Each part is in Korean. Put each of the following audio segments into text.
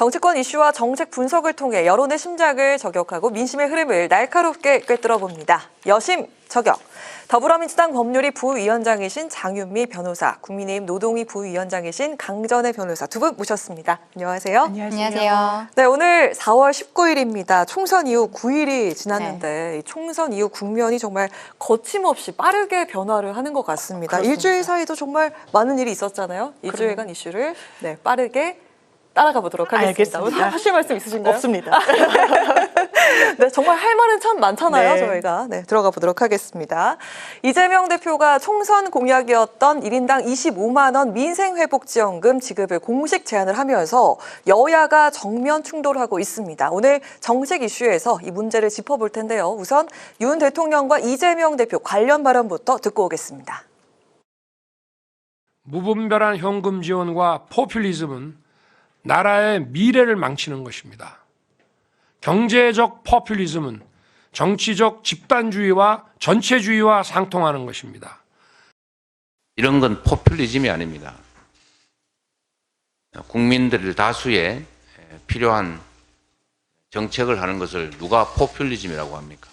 정치권 이슈와 정책 분석을 통해 여론의 심장을 저격하고 민심의 흐름을 날카롭게 꿰뚫어 봅니다. 여심 저격. 더불어민주당 법률위 부위원장이신 장윤미 변호사, 국민의힘 노동위 부위원장이신 강전혜 변호사 두 분 모셨습니다. 안녕하세요. 안녕하세요. 네, 오늘 4월 19일입니다. 총선 이후 9일이 지났는데 이 총선 이후 국면이 정말 거침없이 빠르게 변화를 하는 것 같습니다. 그렇습니다. 일주일 사이도 정말 많은 일이 있었잖아요. 일주일간 이슈를 네, 빠르게 따라가 보도록 하겠습니다. 알겠습니다. 하실 말씀 있으신가요? 없습니다. 네, 정말 할 말은 참 많잖아요, 네. 저희가. 네, 들어가 보도록 하겠습니다. 이재명 대표가 총선 공약이었던 1인당 25만 원 민생 회복 지원금 지급을 공식 제안을 하면서 여야가 정면 충돌하고 있습니다. 오늘 정책 이슈에서 이 문제를 짚어 볼 텐데요. 우선 윤 대통령과 이재명 대표 관련 발언부터 듣고 오겠습니다. 무분별한 현금 지원과 포퓰리즘은 나라의 미래를 망치는 것입니다. 경제적 포퓰리즘은 정치적 집단주의와 전체주의와 상통하는 것입니다. 이런 건 포퓰리즘이 아닙니다. 국민들 다수의 필요한 정책을 하는 것을 누가 포퓰리즘이라고 합니까?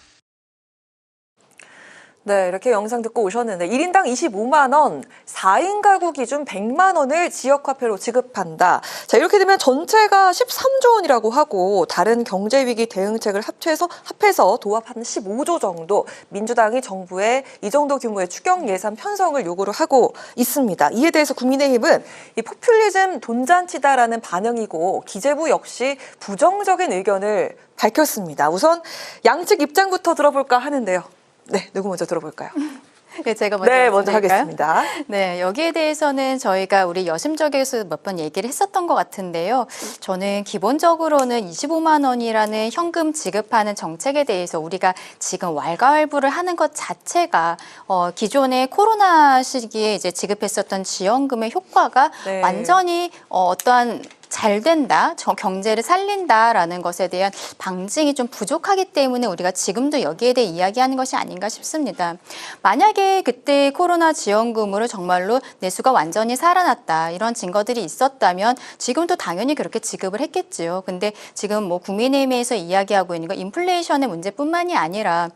네, 이렇게 영상 듣고 오셨는데 1인당 25만 원, 4인 가구 기준 100만 원을 지역화폐로 지급한다. 자, 이렇게 되면 전체가 13조 원이라고 하고 다른 경제 위기 대응책을 합쳐서 합해서 도합하는 15조 정도 민주당이 정부에 이 정도 규모의 추경 예산 편성을 요구를 하고 있습니다. 이에 대해서 국민의힘은 이 포퓰리즘 돈잔치다라는 반응이고 기재부 역시 부정적인 의견을 밝혔습니다. 우선 양측 입장부터 들어볼까 하는데요. 네, 누구 먼저 들어볼까요? 네, 제가 먼저 네, 먼저 말씀드릴까요? 하겠습니다. 네, 여기에 대해서는 저희가 우리 여심적에서 몇 번 얘기를 했었던 것 같은데요. 저는 기본적으로는 25만 원이라는 현금 지급하는 정책에 대해서 우리가 지금 왈가왈부를 하는 것 자체가 어, 기존의 코로나 시기에 이제 지급했었던 지원금의 효과가 네. 완전히 어, 어떠한 잘 된다, 저 경제를 살린다라는 것에 대한 방증이 좀 부족하기 때문에 우리가 지금도 여기에 대해 이야기하는 것이 아닌가 싶습니다. 만약에 그때 코로나 지원금으로 정말로 내수가 완전히 살아났다 이런 증거들이 있었다면 지금도 당연히 그렇게 지급을 했겠지요. 근데 지금 뭐 국민의힘에서 이야기하고 있는 건 인플레이션의 문제뿐만이 아니라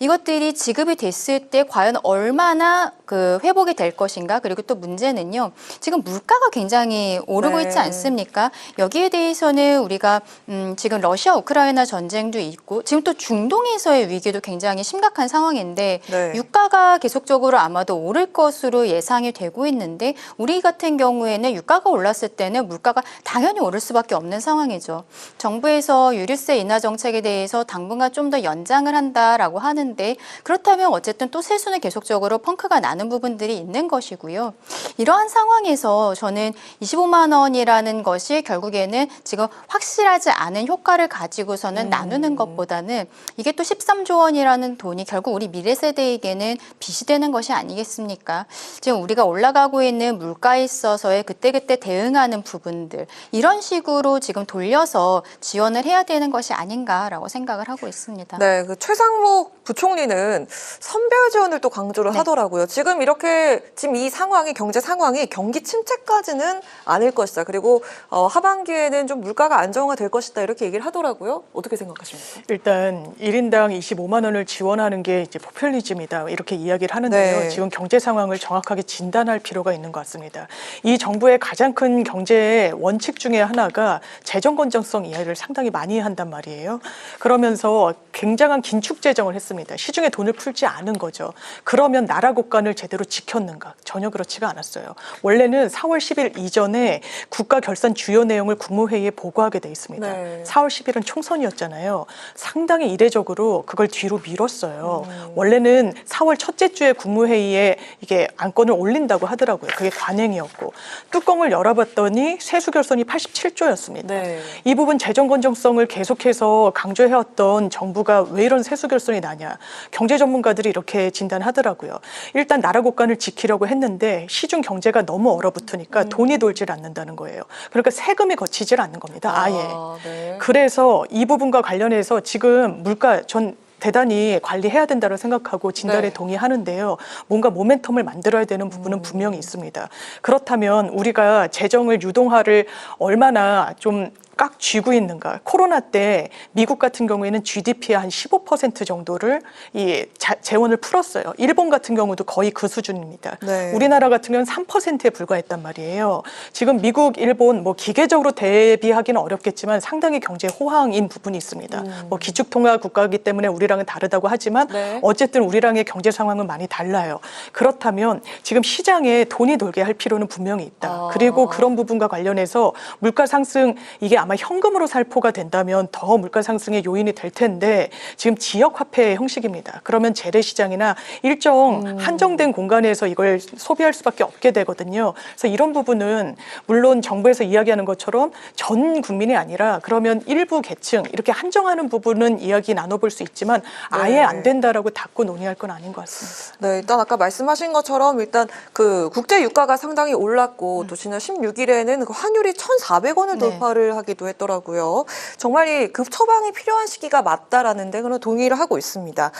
이것들이 지급이 됐을 때 과연 얼마나 그 회복이 될 것인가 그리고 또 문제는요 지금 물가가 굉장히 오르고 네. 있지 않습니까? 여기에 대해서는 우리가 음, 지금 러시아 우크라이나 전쟁도 있고 지금 또 중동에서의 위기도 굉장히 심각한 상황인데 네. 유가가 계속적으로 아마도 오를 것으로 예상이 되고 있는데 우리 같은 경우에는 유가가 올랐을 때는 물가가 당연히 오를 수밖에 없는 상황이죠. 정부에서 유류세 인하 정책에 대해서 당분간 좀 더 연장을 한다라고 하는데 그렇다면 어쨌든 또 세수는 계속적으로 펑크가 나는 부분들이 있는 것이고요. 이러한 상황에서 저는 25만 원이라는 것이 결국에는 지금 확실하지 않은 효과를 가지고서는 나누는 것보다는 이게 또 13조 원이라는 돈이 결국 우리 미래 세대에게는 빚이 되는 것이 아니겠습니까? 지금 우리가 올라가고 있는 물가에 있어서의 그때그때 대응하는 부분들 이런 식으로 지금 돌려서 지원을 해야 되는 것이 아닌가라고 생각을 하고 있습니다. 네, 그 최상목 부총리는 선별 지원을 또 강조를 네. 하더라고요. 지금 이렇게 지금 이 상황이 경제 상황이 경기 침체까지는 아닐 것이다. 그리고 어, 하반기에는 좀 물가가 안정화될 것이다. 이렇게 얘기를 하더라고요. 어떻게 생각하십니까? 일단 1인당 25만 원을 지원하는 게 이제 포퓰리즘이다 이렇게 이야기를 하는데요. 네. 지금 경제 상황을 정확하게 진단할 필요가 있는 것 같습니다. 이 정부의 가장 큰 경제의 원칙 중에 하나가 재정 건전성 이야기를 상당히 많이 한단 말이에요. 그러면서 굉장한 긴축 재정을 했습니다. 시중에 돈을 풀지 않은 거죠. 그러면 나라 국간을 제대로 지켰는가? 전혀 그렇지가 않았어요. 원래는 4월 10일 이전에 국가 결산 주요 내용을 국무회의에 보고하게 돼 있습니다. 네. 4월 10일은 총선이었잖아요. 상당히 이례적으로 그걸 뒤로 미뤘어요. 원래는 4월 첫째 주에 국무회의에 이게 안건을 올린다고 하더라고요. 그게 관행이었고 뚜껑을 열어봤더니 세수 결손이 87조였습니다. 네. 이 부분 재정 건전성을 계속해서 강조해왔던 정부가 왜 이런 세수 결손이 나냐. 경제 전문가들이 이렇게 진단하더라고요. 일단 나라 국간을 지키려고 했는데 시중 경제가 너무 얼어붙으니까 돈이 돌질 않는다는 거예요. 그러니까 세금이 거치질 않는 겁니다. 아예. 아, 네. 그래서 이 부분과 관련해서 지금 물가 전 대단히 관리해야 된다고 생각하고 진단에 네. 동의하는데요. 뭔가 모멘텀을 만들어야 되는 부분은 분명히 있습니다. 그렇다면 우리가 재정을 유동화를 얼마나 좀 꽉 쥐고 있는가? 코로나 때 미국 같은 경우에는 GDP의 한 15% 정도를 이 자- 재원을 풀었어요. 일본 같은 경우도 거의 그 수준입니다. 네. 우리나라 같은 경우는 3%에 불과했단 말이에요. 지금 미국, 일본 뭐 기계적으로 대비하기는 어렵겠지만 상당히 경제 호황인 부분이 있습니다. 뭐 기축통화 국가이기 때문에 우리랑은 다르다고 하지만 네. 어쨌든 우리랑의 경제 상황은 많이 달라요. 그렇다면 지금 시장에 돈이 돌게 할 필요는 분명히 있다. 아. 그리고 그런 부분과 관련해서 물가 상승 이게 아마 현금으로 살포가 된다면 더 물가 상승의 요인이 될 텐데 지금 지역 화폐의 형식입니다. 그러면 재래 시장이나 일정 음. 한정된 공간에서 이걸 소비할 수밖에 없게 되거든요. 그래서 이런 부분은 물론 정부에서 이야기하는 것처럼 전 국민이 아니라 그러면 일부 계층 이렇게 한정하는 부분은 이야기 나눠볼 수 있지만 아예 네. 안 된다라고 닫고 논의할 건 아닌 것 같습니다. 네, 일단 아까 말씀하신 것처럼 일단 그 국제 유가가 상당히 올랐고 또 지난 16일에는 그 환율이 1,400원을 네. 돌파를 하 기도 했더라고요. 정말 이 급 처방이 필요한 시기가 맞다라는 데 그런 동의를 하고 있습니다.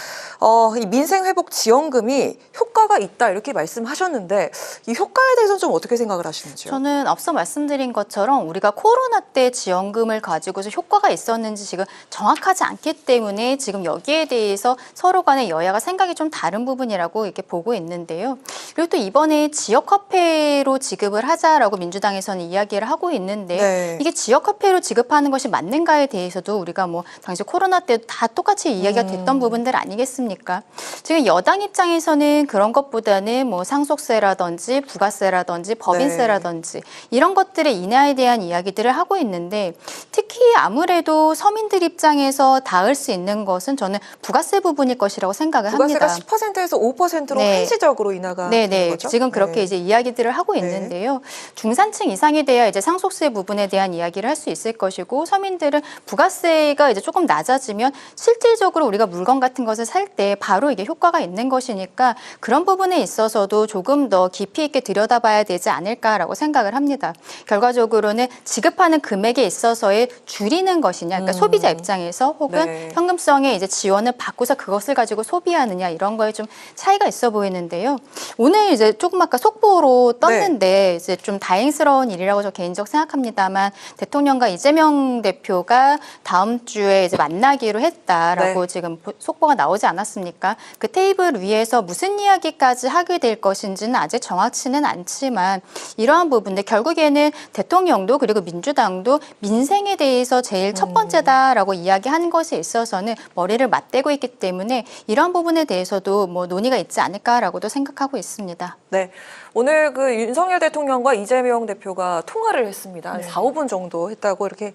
어, 이 민생 회복 지원금이 효과가 있다 이렇게 말씀하셨는데 이 효과에 대해서는 좀 어떻게 생각을 하시는지요? 저는 앞서 말씀드린 것처럼 우리가 코로나 때 지원금을 가지고서 효과가 있었는지 지금 정확하지 않기 때문에 지금 여기에 대해서 서로 간의 여야가 생각이 좀 다른 부분이라고 이렇게 보고 있는데요. 그리고 또 이번에 지역화폐로 지급을 하자라고 민주당에서는 이야기를 하고 있는데 네. 이게 지역화폐 로 지급하는 것이 맞는가에 대해서도 우리가 뭐 당시 코로나 때 다 똑같이 이야기가 됐던 부분들 아니겠습니까? 지금 여당 입장에서는 그런 것보다는 뭐 상속세라든지 부가세라든지 법인세라든지 이런 것들의 인하에 대한 이야기들을 하고 있는데 특히 아무래도 서민들 입장에서 닿을 수 있는 것은 저는 부가세 부분일 것이라고 생각을 부가세가 합니다. 10%에서 5%로 네. 한시적으로 인하가 되는 네네. 거죠? 지금 그렇게 네. 이제 이야기들을 하고 네. 있는데요. 중산층 이상이 돼야 이제 상속세 부분에 대한 이야기를 할 수 있을 것이고 서민들은 부가세가 이제 조금 낮아지면 실질적으로 우리가 물건 같은 것을 살 때 바로 이게 효과가 있는 것이니까 그런 부분에 있어서도 조금 더 깊이 있게 들여다봐야 되지 않을까라고 생각을 합니다. 결과적으로는 지급하는 금액에 있어서의 줄이는 것이냐, 그러니까 소비자 입장에서 혹은 음. 네. 현금성의 이제 지원을 받고서 그것을 가지고 소비하느냐 이런 거에 좀 차이가 있어 보이는데요. 오늘 이제 조금 아까 속보로 떴는데 이제 좀 다행스러운 일이라고 저 개인적 생각합니다만 대통령과 이재명 대표가 다음 주에 이제 만나기로 했다라고 네. 지금 보- 속보가 나오지 않았습니까? 그 테이블 위에서 무슨 이야기까지 하게 될 것인지는 아직 정확치는 않지만 이러한 부분들 결국에는 대통령도 그리고 민주당도 민생에 대해서 제일 첫 번째다라고 이야기하는 것에 있어서는 머리를 맞대고 있기 때문에 이러한 부분에 대해서도 뭐 논의가 있지 않을까라고도 생각하고 있습니다. 네. 오늘 그 윤석열 대통령과 이재명 대표가 통화를 했습니다. 한 네. 4, 5분 정도 했다고 이렇게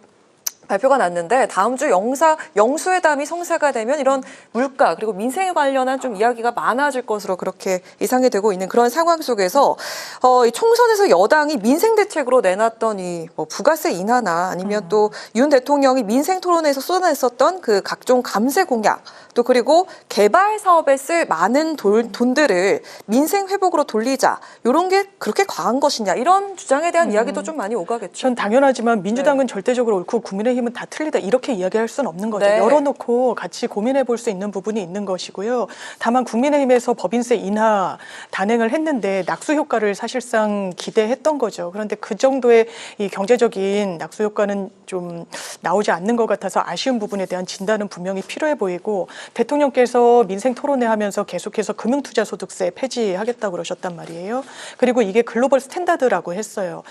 발표가 났는데 다음 주 영사 영수회담이 성사가 되면 이런 물가 그리고 민생에 관련한 좀 이야기가 많아질 것으로 그렇게 예상이 되고 있는 그런 상황 속에서 어, 이 총선에서 여당이 민생 대책으로 내놨던 이 뭐 부가세 인하나 아니면 또 윤 대통령이 민생 토론에서 쏟아냈었던 그 각종 감세 공약 또 그리고 개발 사업에 쓸 많은 돌- 돈들을 민생 회복으로 돌리자 이런 게 그렇게 과한 것이냐 이런 주장에 대한 이야기도 좀 많이 오가겠죠. 전 당연하지만 민주당은 절대적으로 옳고 국민의 힘은 다 틀리다 이렇게 이야기할 수는 없는 거죠. 네. 열어놓고 같이 고민해 볼 수 있는 부분이 있는 것이고요. 다만 국민의힘에서 법인세 인하 단행을 했는데 낙수 효과를 사실상 기대했던 거죠. 그런데 그 정도의 이 경제적인 낙수 효과는 좀 나오지 않는 것 같아서 아쉬운 부분에 대한 진단은 분명히 필요해 보이고 대통령께서 민생 토론회 하면서 계속해서 금융투자소득세 폐지하겠다고 그러셨단 말이에요. 그리고 이게 글로벌 스탠다드라고 했어요.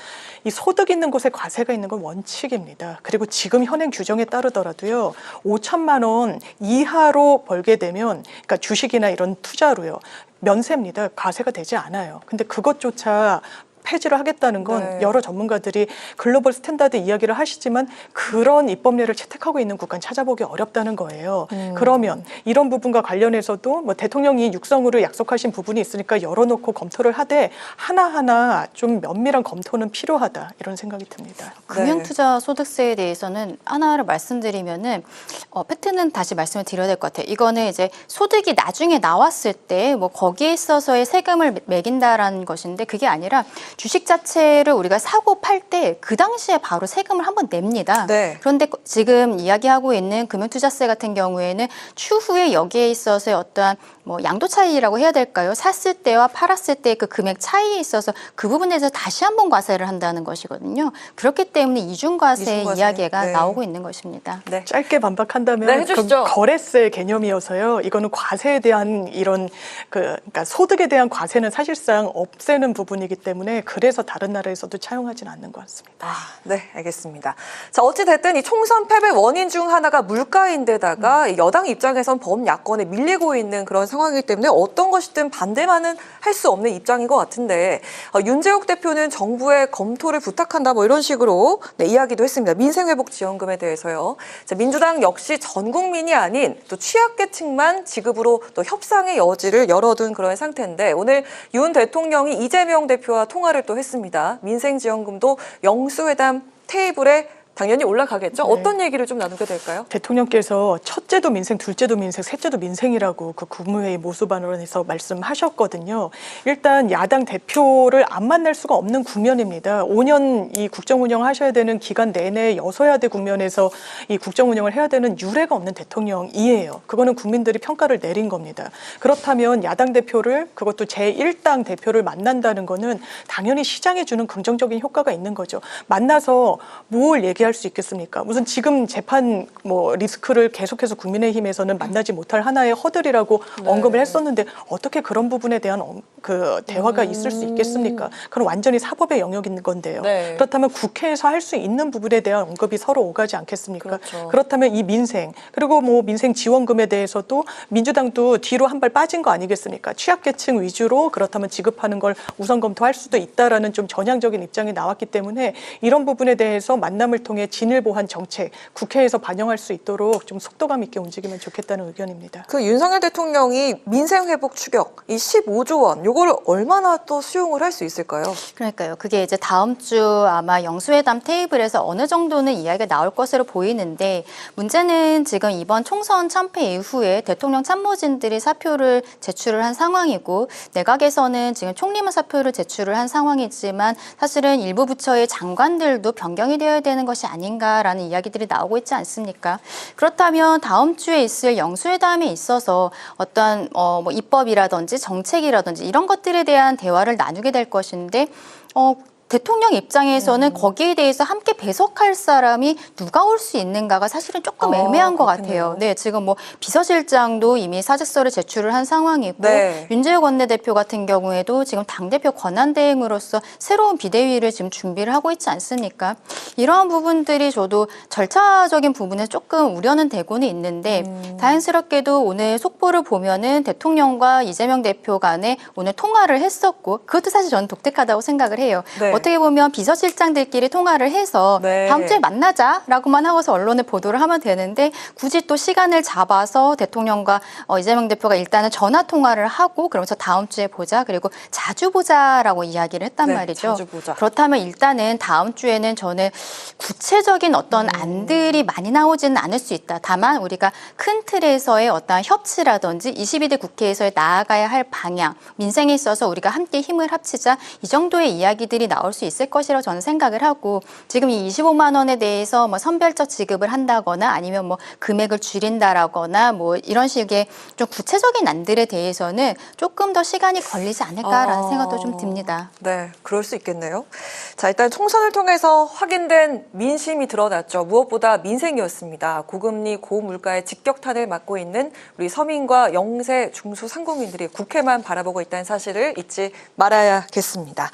이 소득 있는 곳에 과세가 있는 건 원칙입니다. 그리고 지금 현행 규정에 따르더라도요, 5천만 원 이하로 벌게 되면, 그러니까 주식이나 이런 투자로요, 면세입니다. 과세가 되지 않아요. 근데 그것조차 폐지를 하겠다는 건 네. 여러 전문가들이 글로벌 스탠다드 이야기를 하시지만 그런 입법례를 채택하고 있는 국가는 찾아보기 어렵다는 거예요. 음. 그러면 이런 부분과 관련해서도 뭐 대통령이 육성으로 약속하신 부분이 있으니까 열어놓고 검토를 하되 하나하나 좀 면밀한 검토는 필요하다 이런 생각이 듭니다. 금융투자 소득세에 대해서는 하나를 말씀드리면은 어, 팩트는 다시 말씀을 드려야 될 것 같아요. 이거는 이제 소득이 나중에 나왔을 때 뭐 거기에 있어서의 세금을 매- 매긴다라는 것인데 그게 아니라 주식 자체를 우리가 사고 팔 때 그 당시에 바로 세금을 한번 냅니다. 네. 그런데 지금 이야기하고 있는 금융투자세 같은 경우에는 추후에 여기에 있어서의 어떠한 뭐 양도 차이라고 해야 될까요? 샀을 때와 팔았을 때 그 금액 차이에 있어서 그 부분에서 다시 한번 과세를 한다는 것이거든요. 그렇기 때문에 이중과세 이중과세. 이야기가 네. 나오고 있는 것입니다. 네. 짧게 반박한다면 네. 그 거래세 개념이어서요. 이거는 과세에 대한 이런 그 그러니까 소득에 대한 과세는 사실상 없애는 부분이기 때문에 그래서 다른 나라에서도 차용하지는 않는 것 같습니다. 아, 네, 알겠습니다. 자, 어찌됐든 이 총선 패배 원인 중 하나가 물가인데다가 이 여당 입장에선 범야권에 밀리고 있는 그런 상황이기 때문에 어떤 것이든 반대만은 할 수 없는 입장인 것 같은데 어, 윤재욱 대표는 정부에 검토를 부탁한다 뭐 이런 식으로 네, 이야기도 했습니다. 민생회복지원금에 대해서요. 자, 민주당 역시 전 국민이 아닌 또 취약계층만 지급으로 또 협상의 여지를 열어둔 그런 상태인데 오늘 윤 대통령이 이재명 대표와 통화 를 또 했습니다. 민생지원금도 영수회담 테이블에 당연히 올라가겠죠. 네. 어떤 얘기를 좀 나누게 될까요? 대통령께서 첫째도 민생, 둘째도 민생, 셋째도 민생이라고 그 국무회의 모수반론에서 말씀하셨거든요. 일단 야당 대표를 안 만날 수가 없는 국면입니다. 5년 이 국정 운영하셔야 되는 기간 내내 여서야대 국면에서 이 국정 운영을 해야 되는 유례가 없는 대통령이에요. 그거는 국민들이 평가를 내린 겁니다. 그렇다면 야당 대표를 그것도 제1당 대표를 만난다는 거는 당연히 시장에 주는 긍정적인 효과가 있는 거죠. 만나서 뭘 얘기 할 수 있겠습니까? 무슨 지금 재판 뭐 리스크를 계속해서 국민의힘에서는 만나지 못할 하나의 허들이라고 네. 언급을 했었는데 어떻게 그런 부분에 대한 어- 그 대화가 있을 수 있겠습니까? 그건 완전히 사법의 영역인 건데요. 네. 그렇다면 국회에서 할 수 있는 부분에 대한 언급이 서로 오가지 않겠습니까? 그렇죠. 그렇다면 이 민생 그리고 뭐 민생 지원금에 대해서도 민주당도 뒤로 한 발 빠진 거 아니겠습니까? 취약계층 위주로 그렇다면 지급하는 걸 우선 검토할 수도 있다라는 좀 전향적인 입장이 나왔기 때문에 이런 부분에 대해서 만남을 통해 진일 보한 정책 국회에서 반영할 수 있도록 좀 속도감 있게 움직이면 좋겠다는 의견입니다. 그 윤석열 대통령이 민생 회복 추격 이 15조 원 요걸 얼마나 또 수용을 할 수 있을까요? 그러니까요. 그게 이제 다음 주 아마 영수회담 테이블에서 어느 정도는 이야기가 나올 것으로 보이는데 문제는 지금 이번 총선 참패 이후에 대통령 참모진들이 사표를 제출을 한 상황이고 내각에서는 지금 총리만 사표를 제출을 한 상황이지만 사실은 일부 부처의 장관들도 변경이 되어야 되는 것이 아닌가라는 이야기들이 나오고 있지 않습니까? 그렇다면 다음 주에 있을 영수회담에 있어서 어떤 어, 뭐 입법이라든지 정책이라든지 이런 것들에 대한 대화를 나누게 될 것인데 어, 대통령 입장에서는 음. 거기에 대해서 함께 배석할 사람이 누가 올 수 있는가가 사실은 조금 아, 애매한 것 그렇겠네요. 같아요. 네, 지금 뭐 비서실장도 이미 사직서를 제출을 한 상황이고 네. 윤재욱 원내대표 같은 경우에도 지금 당대표 권한 대행으로서 새로운 비대위를 지금 준비를 하고 있지 않습니까? 이러한 부분들이 저도 절차적인 부분에 조금 우려는 되고는 있는데 음. 다행스럽게도 오늘 속보를 보면은 대통령과 이재명 대표 간에 오늘 통화를 했었고 그것도 사실 저는 독특하다고 생각을 해요. 네. 어떻게 보면 비서실장들끼리 통화를 해서 네. 다음 주에 만나자라고만 하고서 언론에 보도를 하면 되는데 굳이 또 시간을 잡아서 대통령과 어, 이재명 대표가 일단은 전화 통화를 하고 그러면서 다음 주에 보자 그리고 자주 보자라고 이야기를 했단 네, 말이죠. 자주 보자. 그렇다면 일단은 다음 주에는 저는 구체적인 어떤 음. 안들이 많이 나오지는 않을 수 있다. 다만 우리가 큰 틀에서의 어떤 협치라든지 22대 국회에서의 나아가야 할 방향, 민생에 있어서 우리가 함께 힘을 합치자 이 정도의 이야기들이 나올 수 있을 것이라고 저는 생각을 하고 지금 이 25만 원에 대해서 뭐 선별적 지급을 한다거나 아니면 뭐 금액을 줄인다라거나 뭐 이런 식의 좀 구체적인 안들에 대해서는 조금 더 시간이 걸리지 않을까라는 아. 생각도 좀 듭니다. 네, 그럴 수 있겠네요. 자, 일단 총선을 통해서 확인된 민심이 드러났죠. 무엇보다 민생이었습니다. 고금리, 고물가의 직격탄을 맞고 있는 우리 서민과 영세, 중소 상공인들이 국회만 바라보고 있다는 사실을 잊지 말아야겠습니다.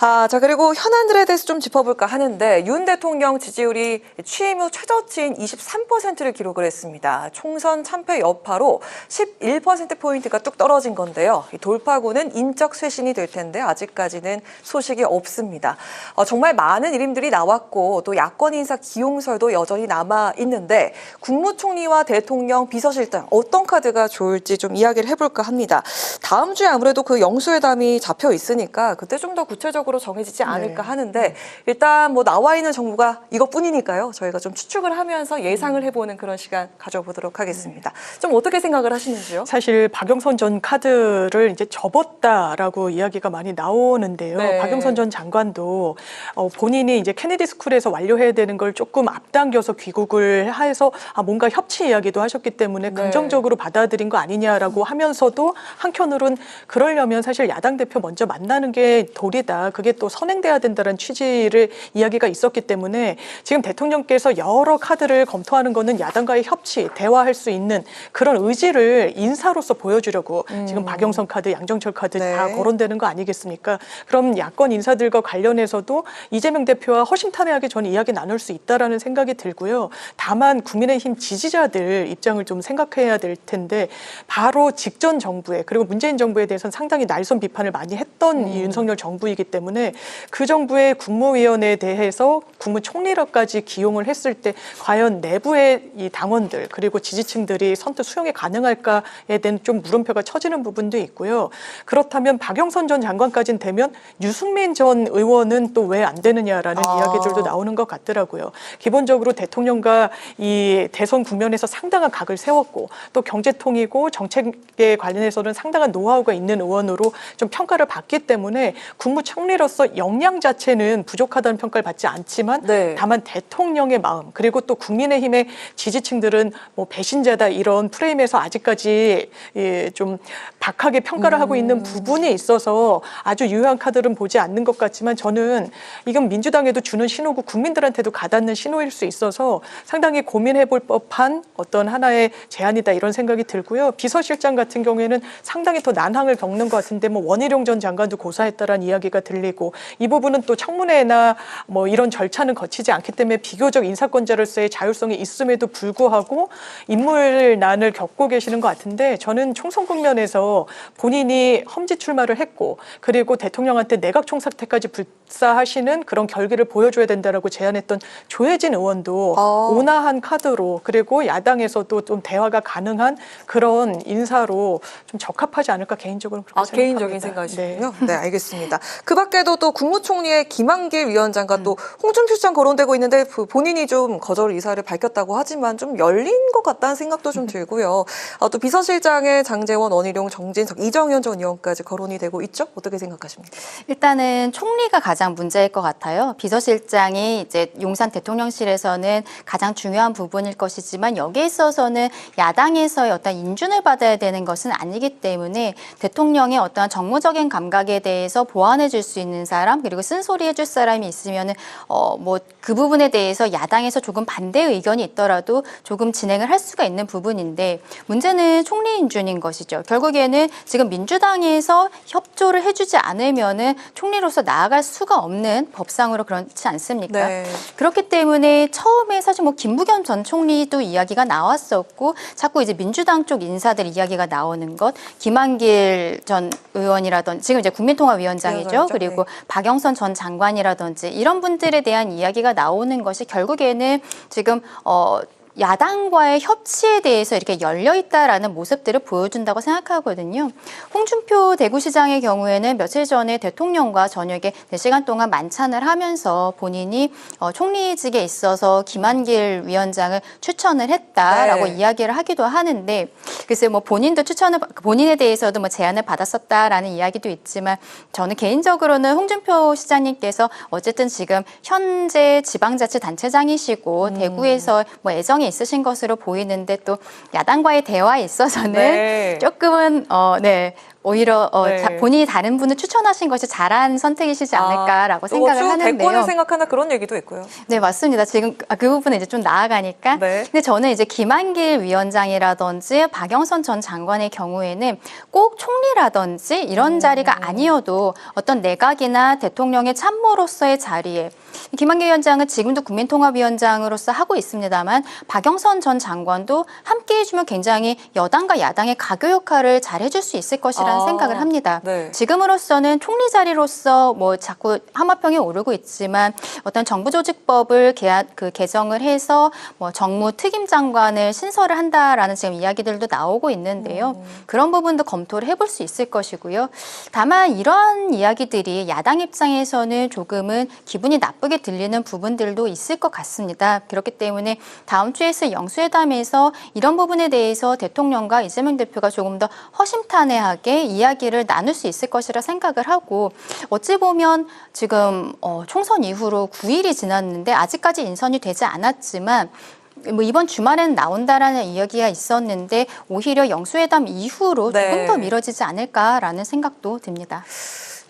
아, 자, 그리고 현안들에 대해서 좀 짚어볼까 하는데 윤 대통령 지지율이 취임 후 최저치인 23%를 기록을 했습니다. 총선 참패 여파로 11%포인트가 뚝 떨어진 건데요. 이 돌파구는 인적 쇄신이 될 텐데 아직까지는 소식이 없습니다. 어, 정말 많은 이름들이 나왔고 또 야권 인사 기용설도 여전히 남아 있는데 국무총리와 대통령 비서실장 어떤 카드가 좋을지 좀 이야기를 해볼까 합니다. 다음 주에 아무래도 그 영수회담이 잡혀 있으니까 그때 좀 더 구체적으로 정해질 이어지지 않을까 네. 하는데 일단 뭐 나와 있는 정보가 이것뿐이니까요. 저희가 좀 추측을 하면서 예상을 해보는 그런 시간 가져보도록 하겠습니다. 좀 어떻게 생각을 하시는지요? 사실 박영선 전 카드를 이제 접었다라고 이야기가 많이 나오는데요. 네. 박영선 전 장관도 어, 본인이 이제 케네디 스쿨에서 완료해야 되는 걸 조금 앞당겨서 귀국을 해서 아, 뭔가 협치 이야기도 하셨기 때문에 네. 긍정적으로 받아들인 거 아니냐라고 하면서도 한편으로는 그러려면 사실 야당 대표 먼저 만나는 게 도리다. 그게 또 선행돼야 된다는 취지를 이야기가 있었기 때문에 지금 대통령께서 여러 카드를 검토하는 거는 야당과의 협치, 대화할 수 있는 그런 의지를 인사로서 보여주려고 지금 박영선 카드, 양정철 카드 다 음. 네. 거론되는 거 아니겠습니까? 그럼 야권 인사들과 관련해서도 이재명 대표와 허심탄회하게 저는 이야기 나눌 수 있다라는 생각이 들고요. 다만 국민의힘 지지자들 입장을 좀 생각해야 될 텐데 바로 직전 정부에 그리고 문재인 정부에 대해서는 상당히 날선 비판을 많이 했던 음. 이 윤석열 정부이기 때문에 그 정부의 국무위원에 대해서 국무총리라까지 기용을 했을 때 과연 내부의 이 당원들 그리고 지지층들이 선뜻 수용이 가능할까에 대한 좀 물음표가 쳐지는 부분도 있고요. 그렇다면 박영선 전 장관까지는 되면 유승민 전 의원은 또 왜 안 되느냐라는 아. 이야기들도 나오는 것 같더라고요. 기본적으로 대통령과 이 대선 국면에서 상당한 각을 세웠고 또 경제통이고 정책에 관련해서는 상당한 노하우가 있는 의원으로 좀 평가를 받기 때문에 국무총리로서 역량 자체는 부족하다는 평가를 받지 않지만 네. 다만 대통령의 마음 그리고 또 국민의힘의 지지층들은 뭐 배신자다 이런 프레임에서 아직까지 예, 좀 박하게 평가를 하고 음. 있는 부분이 있어서 아주 유효한 카드는 보지 않는 것 같지만 저는 이건 민주당에도 주는 신호고 국민들한테도 가닿는 신호일 수 있어서 상당히 고민해 볼 법한 어떤 하나의 제안이다 이런 생각이 들고요. 비서실장 같은 경우에는 상당히 더 난항을 겪는 것 같은데 뭐 원희룡 전 장관도 고사했다라는 이야기가 들리고 이 부분은 또 청문회나 뭐 이런 절차는 거치지 않기 때문에 비교적 인사권자로서의 자율성이 있음에도 불구하고 인물난을 겪고 계시는 것 같은데 저는 총선 국면에서 본인이 험지 출마를 했고 그리고 대통령한테 내각 총사퇴까지 불사하시는 그런 결기를 보여줘야 된다라고 제안했던 조혜진 의원도 아. 온화한 카드로 그리고 야당에서도 좀 대화가 가능한 그런 인사로 좀 적합하지 않을까 개인적으로 그렇게 아, 생각합니다. 개인적인 생각이시군요. 네. 알겠습니다. 그 밖에도 또 국무총리의 김한길 위원장과 또 음. 홍준표 실장 거론되고 있는데 그 본인이 좀 거절 의사를 밝혔다고 하지만 좀 열린 것 같다는 생각도 음. 좀 들고요. 아, 또 비서실장의 장재원, 원희룡, 정진석, 이정현 전 의원까지 거론이 되고 있죠? 어떻게 생각하십니까? 일단은 총리가 가장 문제일 것 같아요. 비서실장이 이제 용산 대통령실에서는 가장 중요한 부분일 것이지만 여기에 있어서는 야당에서의 어떤 인준을 받아야 되는 것은 아니기 때문에 대통령의 어떠한 정무적인 감각에 대해서 보완해 줄 수 있는 사람 그리고 쓴소리 해줄 사람이 있으면은 어 뭐 그 부분에 대해서 야당에서 조금 반대 의견이 있더라도 조금 진행을 할 수가 있는 부분인데 문제는 총리 인준인 것이죠. 결국에는 지금 민주당에서 협조를 해주지 않으면은 총리로서 나아갈 수가 없는 법상으로 그렇지 않습니까? 네. 그렇기 때문에 처음에 사실 뭐 김부겸 전 총리도 이야기가 나왔었고 자꾸 이제 민주당 쪽 인사들 이야기가 나오는 것 김한길 전 의원이라든지 지금 이제 국민통합위원장이죠. 위원장이죠. 그리고 네. 박영선 전 장관이라든지 이런 분들에 대한 이야기가 나오는 것이 결국에는 지금 어 야당과의 협치에 대해서 이렇게 열려 있다라는 모습들을 보여준다고 생각하거든요. 홍준표 대구시장의 경우에는 며칠 전에 대통령과 저녁에 4시간 동안 만찬을 하면서 본인이 어, 총리직에 있어서 김한길 위원장을 추천을 했다라고 네. 이야기를 하기도 하는데 글쎄 뭐 본인도 추천을 본인에 대해서도 뭐 제안을 받았었다라는 이야기도 있지만 저는 개인적으로는 홍준표 시장님께서 어쨌든 지금 현재 지방자치단체장이시고 대구에서 뭐 애정이 있으신 것으로 보이는데 또 야당과의 대화에 있어서는 네. 조금은 어 네 오히려 어, 네. 자- 본인이 다른 분을 추천하신 것이 잘한 선택이시지 않을까라고 아, 생각을 또 하는데요. 대권을 생각하나 그런 얘기도 있고요. 네, 맞습니다. 지금 아, 그 부분은 이제 좀 나아가니까. 네. 근데 저는 이제 김한길 위원장이라든지 박영선 전 장관의 경우에는 꼭 총리라든지 이런 음. 자리가 아니어도 어떤 내각이나 대통령의 참모로서의 자리에 김한길 위원장은 지금도 국민통합위원장으로서 하고 있습니다만 박영선 전 장관도 함께 해주면 굉장히 여당과 야당의 가교 역할을 잘 해줄 수 있을 것이라는 아, 생각을 합니다. 네. 지금으로서는 총리 자리로서 뭐 자꾸 하마평이 오르고 있지만 어떤 정부 조직법을 개, 그 개정을 해서 뭐 정무 특임 장관을 신설을 한다라는 지금 이야기들도 나오고 있는데요. 그런 부분도 검토를 해볼 수 있을 것이고요. 다만 이러한 이야기들이 야당 입장에서는 조금은 기분이 나쁘게 들리는 부분들도 있을 것 같습니다. 그렇기 때문에 다음 주에 있을 영수회담에서 이런 부분에 대해서 대통령과 이재명 대표가 조금 더 허심탄회하게 이야기를 나눌 수 있을 것이라 생각을 하고 어찌 보면 지금 어, 총선 이후로 9일이 지났는데 아직까지 인선이 되지 않았지만 뭐 이번 주말에는 나온다라는 이야기가 있었는데 오히려 영수회담 이후로 네. 조금 더 미뤄지지 않을까라는 생각도 듭니다.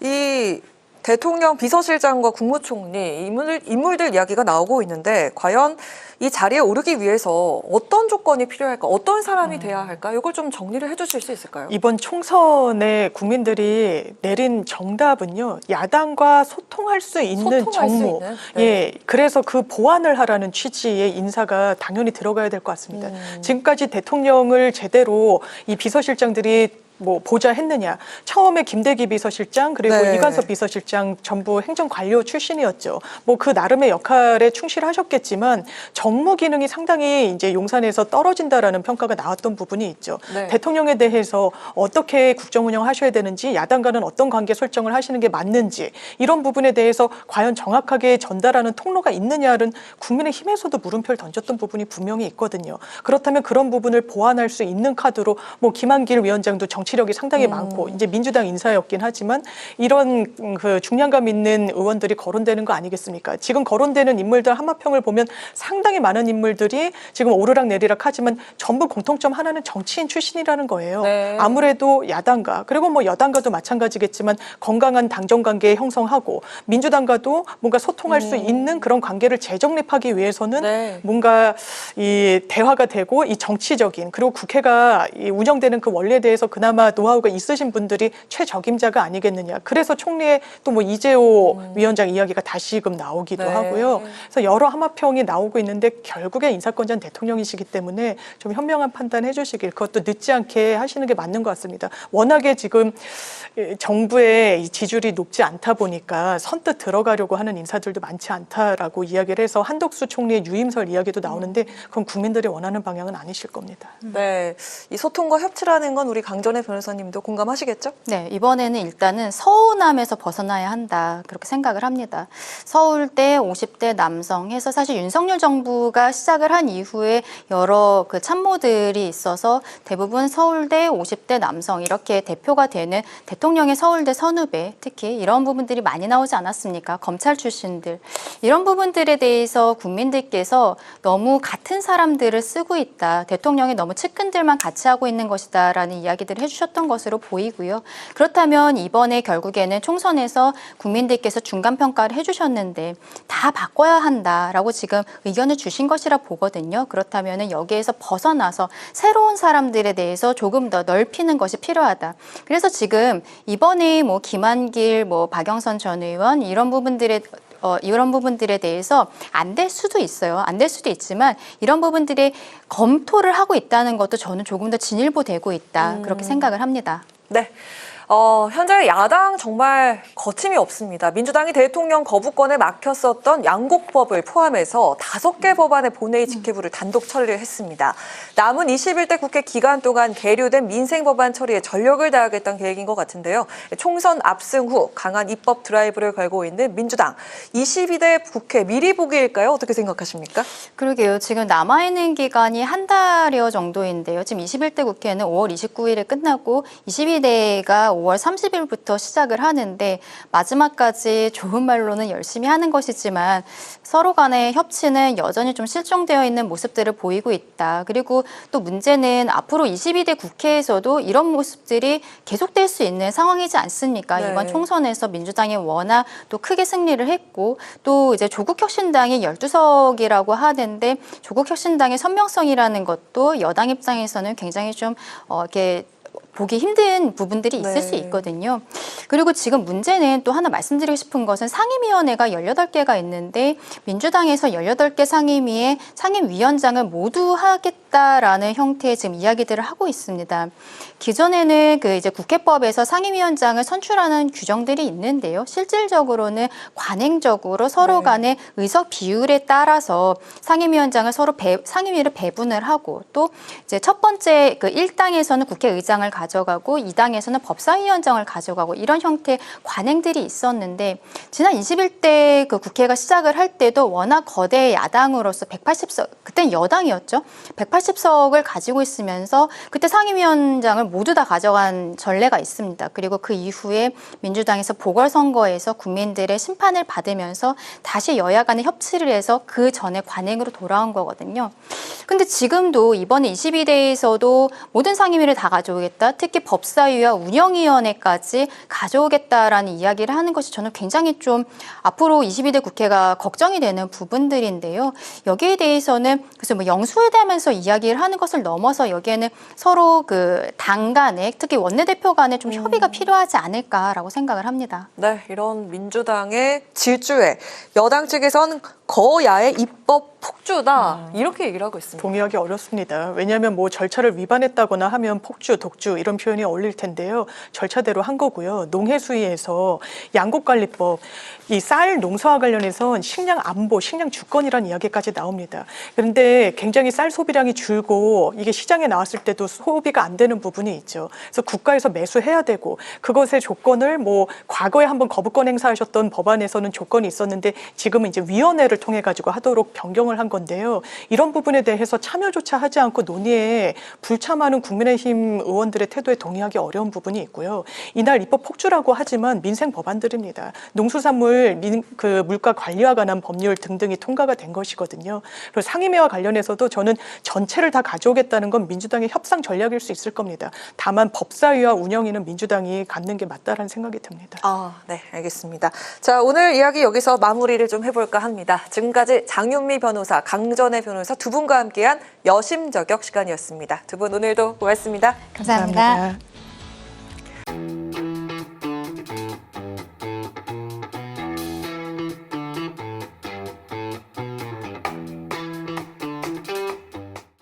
이 대통령 비서실장과 국무총리 인물, 인물들 이야기가 나오고 있는데 과연 이 자리에 오르기 위해서 어떤 조건이 필요할까? 어떤 사람이 돼야 할까? 이걸 좀 정리를 해주실 수 있을까요? 이번 총선에 국민들이 내린 정답은요 야당과 소통할 수 있는 소통할 수 있는? 네. 예 그래서 그 보완을 하라는 취지의 인사가 당연히 들어가야 될 것 같습니다 음. 지금까지 대통령을 제대로 이 비서실장들이 뭐 보좌 했느냐 처음에 김대기 비서실장 그리고 네. 이관섭 비서실장 전부 행정관료 출신이었죠 뭐 그 나름의 역할에 충실하셨겠지만 정무 기능이 상당히 이제 용산에서 떨어진다라는 평가가 나왔던 부분이 있죠 네. 대통령에 대해서 어떻게 국정 운영하셔야 되는지 야당과는 어떤 관계 설정을 하시는 게 맞는지 이런 부분에 대해서 과연 정확하게 전달하는 통로가 있느냐는 국민의 힘에서도 물음표를 던졌던 부분이 분명히 있거든요. 그렇다면 그런 부분을 보완할 수 있는 카드로 뭐 김한길 위원장도 정 치력이 상당히 많고 이제 민주당 인사였긴 하지만 이런 음, 그 중량감 있는 의원들이 거론되는 거 아니겠습니까? 지금 거론되는 인물들 한마평을 보면 상당히 많은 인물들이 지금 오르락 내리락 하지만 전부 공통점 하나는 정치인 출신이라는 거예요. 네. 아무래도 야당과 그리고 뭐 여당과도 마찬가지겠지만 건강한 당정 관계 형성하고 민주당과도 뭔가 소통할 수 있는 그런 관계를 재정립하기 위해서는 네. 뭔가 이 대화가 되고 이 정치적인 그리고 국회가 이 운영되는 그 원리에 대해서 그나마 노하우가 있으신 분들이 최적임자가 아니겠느냐. 그래서 총리의 또 뭐 이재호 위원장 이야기가 다시금 나오기도 네. 하고요. 그래서 여러 하마평이 나오고 있는데 결국에 인사권자는 대통령이시기 때문에 좀 현명한 판단 해 주시길 그것도 늦지 않게 하시는 게 맞는 것 같습니다. 워낙에 지금 이 정부의 이 지지율이 높지 않다 보니까 선뜻 들어가려고 하는 인사들도 많지 않다라고 이야기를 해서 한덕수 총리의 유임설 이야기도 나오는데 그건 국민들이 원하는 방향은 아니실 겁니다. 네. 이 소통과 협치라는 건 우리 강전의 변호사님도 공감하시겠죠? 네, 이번에는 일단은 서운함에서 벗어나야 한다. 그렇게 생각을 합니다. 서울대 50대 남성 해서 사실 윤석열 정부가 시작을 한 이후에 여러 그 참모들이 있어서 대부분 서울대 50대 남성 이렇게 대표가 되는 대통령의 서울대 선후배 특히 이런 부분들이 많이 나오지 않았습니까? 검찰 출신들. 이런 부분들에 대해서 국민들께서 너무 같은 사람들을 쓰고 있다. 대통령이 너무 측근들만 같이 하고 있는 것이다라는 이야기들을 해주 셨던 것으로 보이고요. 그렇다면 이번에 결국에는 총선에서 국민들께서 중간 평가를 해주셨는데 다 바꿔야 한다라고 지금 의견을 주신 것이라 보거든요. 그렇다면 여기에서 벗어나서 새로운 사람들에 대해서 조금 더 넓히는 것이 필요하다. 그래서 지금 이번에 뭐 김한길, 뭐 박영선 전 의원 이런 부분들에 어, 이런 부분들에 대해서 안 될 수도 있어요. 안 될 수도 있지만 이런 부분들이 검토를 하고 있다는 것도 저는 조금 더 진일보되고 있다. 그렇게 생각을 합니다. 네. 어, 현재 야당 정말 거침이 없습니다. 민주당이 대통령 거부권에 막혔었던 양곡법을 포함해서 다섯 개 법안의 본회의 직회부를 단독 처리를 했습니다. 남은 21대 국회 기간 동안 계류된 민생 법안 처리에 전력을 다하겠다는 계획인 것 같은데요. 총선 압승 후 강한 입법 드라이브를 걸고 있는 민주당 22대 국회 미리 보기일까요? 어떻게 생각하십니까? 그러게요. 지금 남아 있는 기간이 한 달여 정도인데요. 지금 21대 국회는 5월 29일에 끝나고 22대가 5월 30일부터 시작을 하는데 마지막까지 좋은 말로는 열심히 하는 것이지만 서로 간의 협치는 여전히 좀 실종되어 있는 모습들을 보이고 있다. 그리고 또 문제는 앞으로 22대 국회에서도 이런 모습들이 계속될 수 있는 상황이지 않습니까? 네. 이번 총선에서 민주당이 워낙 또 크게 승리를 했고 또 이제 조국혁신당이 12석이라고 하는데 조국혁신당의 선명성이라는 것도 여당 입장에서는 굉장히 좀 어, 이렇게 보기 힘든 부분들이 있을 네. 수 있거든요. 그리고 지금 문제는 또 하나 말씀드리고 싶은 것은 상임위원회가 18개가 있는데 민주당에서 18개 상임위에 상임위원장을 모두 하겠다 가져오겠다라는 형태의 지금 이야기들을 하고 있습니다. 기존에는 그 이제 국회법에서 상임위원장을 선출하는 규정들이 있는데요. 실질적으로는 관행적으로 서로 네. 간의 의석 비율에 따라서 상임위원장을 서로 배, 상임위를 배분을 하고 또 이제 첫 번째 그 1당에서는 국회의장을 가 져가고 2당에서는 법사위원장을 가져가고 이런 형태의 관행들이 있었는데 지난 21대 그 국회가 시작을 할 때도 워낙 거대 야당으로서 180석 그땐 여당이었죠. 180석을 가지고 있으면서 그때 상임위원장을 모두 다 가져간 전례가 있습니다. 그리고 그 이후에 민주당에서 보궐선거에서 국민들의 심판을 받으면서 다시 여야 간에 협치를 해서 그 전에 관행으로 돌아온 거거든요. 근데 지금도 이번에 22대에서도 모든 상임위를 다 가져오겠다. 특히 법사위와 운영위원회까지 가져오겠다라는 이야기를 하는 것이 저는 굉장히 좀 앞으로 22대 국회가 걱정이 되는 부분들인데요. 여기에 대해서는 그래서 뭐 영수회담에서 이야기를 하는 것을 넘어서 여기에는 서로 그 당 간에 특히 원내대표 간에 좀 협의가 필요하지 않을까라고 생각을 합니다. 네, 이런 민주당의 질주에 여당 측에선 거야의 입법 폭주다 이렇게 얘기를 하고 있습니다. 동의하기 어렵습니다. 왜냐하면 뭐 절차를 위반했다거나 하면 폭주, 독주 이런 표현이 어울릴 텐데요. 절차대로 한 거고요. 농해수위에서 양곡관리법 이 쌀 농사와 관련해서 식량 안보, 식량 주권이라는 이야기까지 나옵니다. 그런데 굉장히 쌀 소비량이 줄고 이게 시장에 나왔을 때도 소비가 안 되는 부분이 있죠. 그래서 국가에서 매수해야 되고 그것의 조건을 뭐 과거에 한번 거부권 행사하셨던 법안에서는 조건이 있었는데 지금은 이제 위원회를 통해 가지고 하도록 변경을 한 건데요. 이런 부분에 대해서 참여조차 하지 않고 논의에 불참하는 국민의힘 의원들의 태도에 동의하기 어려운 부분이 있고요. 이날 입법 폭주라고 하지만 민생 법안들입니다. 농수산물 민, 그 물가 관리와 관한 법률 등등이 통과가 된 것이거든요. 그리고 상임위와 관련해서도 저는 전체를 다 가져오겠다는 건 민주당의 협상 전략일 수 있을 겁니다. 다만 법사위와 운영위는 민주당이 갖는 게 맞다라는 생각이 듭니다. 아, 네, 알겠습니다. 자, 오늘 이야기 여기서 마무리를 좀 해볼까 합니다. 지금까지 장윤미 변호사, 강전혜 변호사 두 분과 함께한 여심 저격 시간이었습니다. 두 분 오늘도 고맙습니다 감사합니다. 감사합니다.